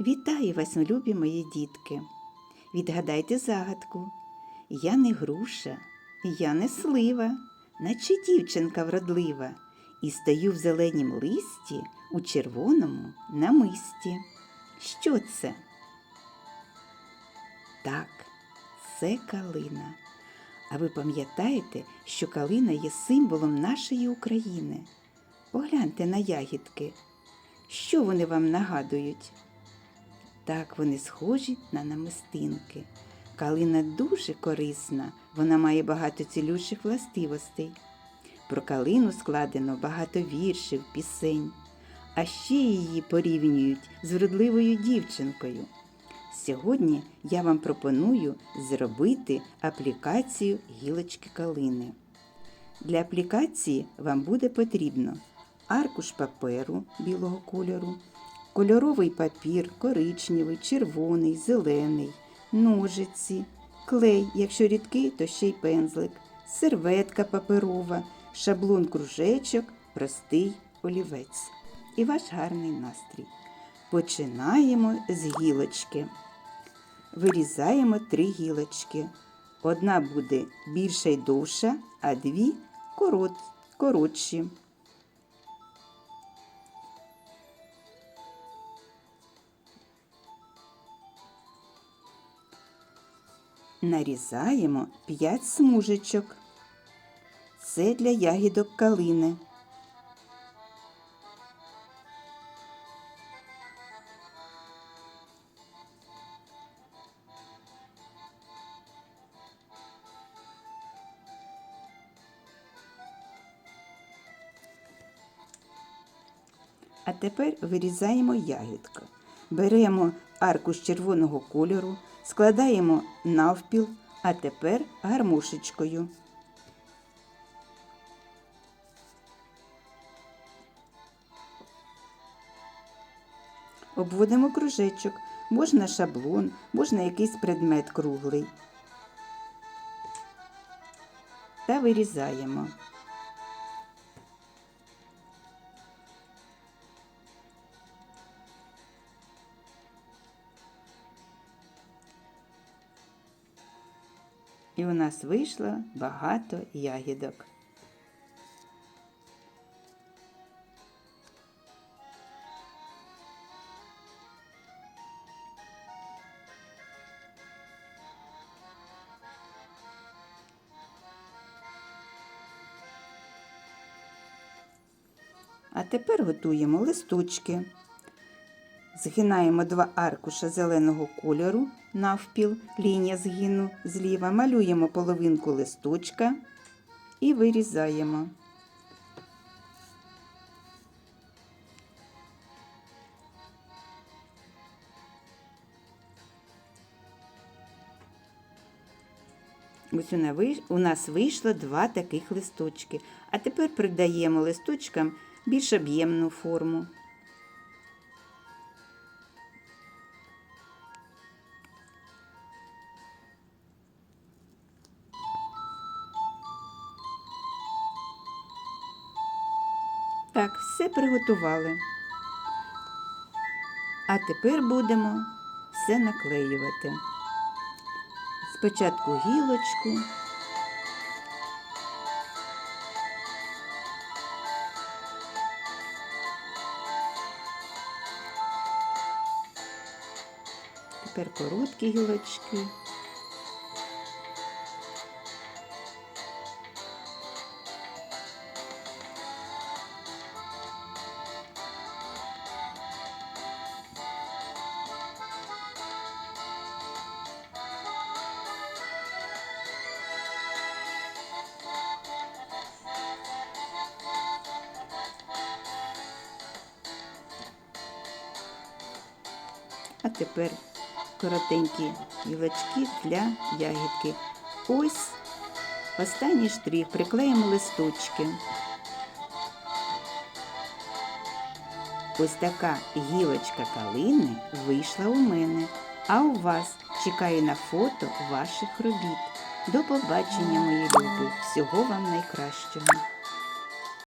Вітаю вас, любі мої дітки. Відгадайте загадку. Я не груша, я не слива, наче дівчинка вродлива, і стою в зеленім листі у червоному намисті. Що це? Так, це калина. А ви пам'ятаєте, що калина є символом нашої України? Погляньте на ягідки. Що вони вам нагадують? Так, вони схожі на намистинки. Калина дуже корисна, вона має багато цілющих властивостей. Про калину складено багато віршів, пісень, а ще її порівнюють з вродливою дівчинкою. Сьогодні я вам пропоную зробити аплікацію гілочки калини. Для аплікації вам буде потрібно аркуш паперу білого кольору, кольоровий папір, коричневий, червоний, зелений, ножиці, клей, якщо рідкий, то ще й пензлик, серветка паперова, шаблон кружечок, простий олівець. І ваш гарний настрій. Починаємо з гілочки. Вирізаємо три гілочки. Одна буде більша й довша, а дві корот, коротші. Нарізаємо 5 смужечок. Це для ягідок калини. А тепер вирізаємо ягідку. Беремо аркуш червоного кольору, складаємо навпіл, а тепер гармошечкою. Обводимо кружечок, можна шаблон, можна якийсь предмет круглий. Та вирізаємо. І у нас вийшло багато ягідок. А тепер готуємо листочки. Згинаємо два аркуша зеленого кольору навпіл, лінія згину зліва, малюємо половинку листочка і вирізаємо. Ось у нас вийшло два таких листочки. А тепер придаємо листочкам більш об'ємну форму. Так, все приготували. А тепер будемо все наклеювати. Спочатку гілочку. Тепер короткі гілочки. А тепер коротенькі гілочки для ягідки. Ось останній штрих, приклеїмо листочки. Ось така гілочка калини вийшла у мене, а у вас чекаю на фото ваших робіт. До побачення, мої любі! Всього вам найкращого!